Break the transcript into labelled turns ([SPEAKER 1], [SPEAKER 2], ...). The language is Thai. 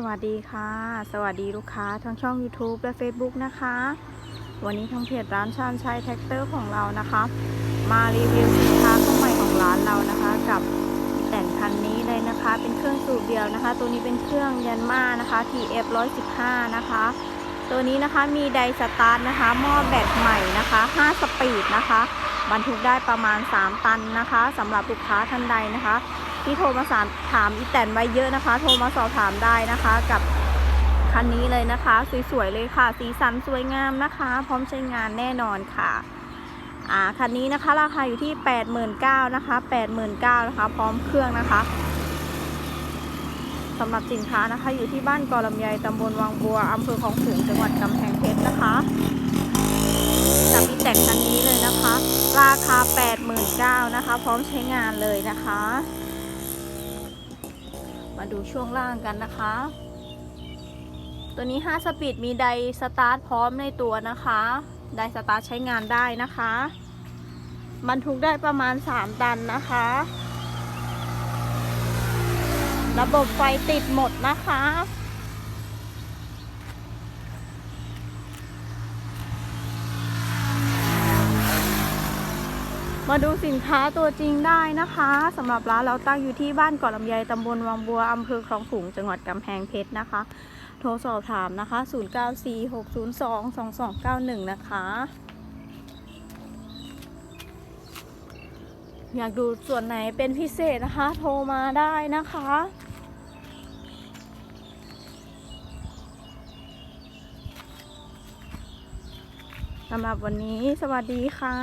[SPEAKER 1] สวัสดีค่ะ สวัสดีลูกค้าทั้งช่อง YouTube และ Facebook นะคะ วันนี้ทางเพจร้านชานชัยแท็กเตอร์ของเรานะคะ มารีวิวสินค้าข้างใหม่ของร้านเรานะคะ กับแต่นคันนี้เลยนะคะ เป็นเครื่องสูบเดียวนะคะ ตัวนี้เป็นเครื่องยันมานะคะ TF 115นะคะ ตัวนี้นะคะมีไดสตาร์ทนะคะหม้อแบตใหม่นะคะ 5 สปีดนะคะ บรรทุกได้ประมาณ 3 ตันนะคะสำหรับลูกค้าท่านใดนะคะ ที่โทรมาสามถามอีแตนไว้เยอะนะคะ โทรมาสอบถามได้นะคะกับคันนี้เลยนะคะ สวยๆเลยค่ะ สีสันสวยงามนะคะ พร้อมใช้งานแน่นอนค่ะอ่าคันนี้นะคะราคาอยู่ที่ 89,000นะคะ89,000นะคะ พร้อมเครื่องนะคะสำหรับสินค้านะคะอยู่ที่บ้านกอลำไยตำบลวังบัวอำเภอของสูงจังหวัดกำแพงเพชรนะคะกับอีแตนคันนี้เลยนะคะ ราคา 89,000นะคะ พร้อมใช้งานเลยนะคะ มาดูช่วงล่างกันนะคะ ตัวนี้ 5 สปีดมีไดสตาร์ทพร้อมในตัวนะคะ ไดสตาร์ทใช้งานได้นะคะบรรทุกได้ประมาณ 3 ตันนะคะ ระบบไฟติดหมดนะคะ มาดูสินค้าตัวจริงได้นะคะสำหรับร้านเราตั้งอยู่ที่บ้านเกาะลำไยตำบลวังบัวอำเภอคลองขลุงจังหวัดกำแพงเพชรนะคะ โทรสอบถามนะคะ 0946022291 นะคะ อยากดูส่วนไหนเป็นพิเศษนะคะ โทรมาได้นะคะสำหรับวันนี้สวัสดีค่ะ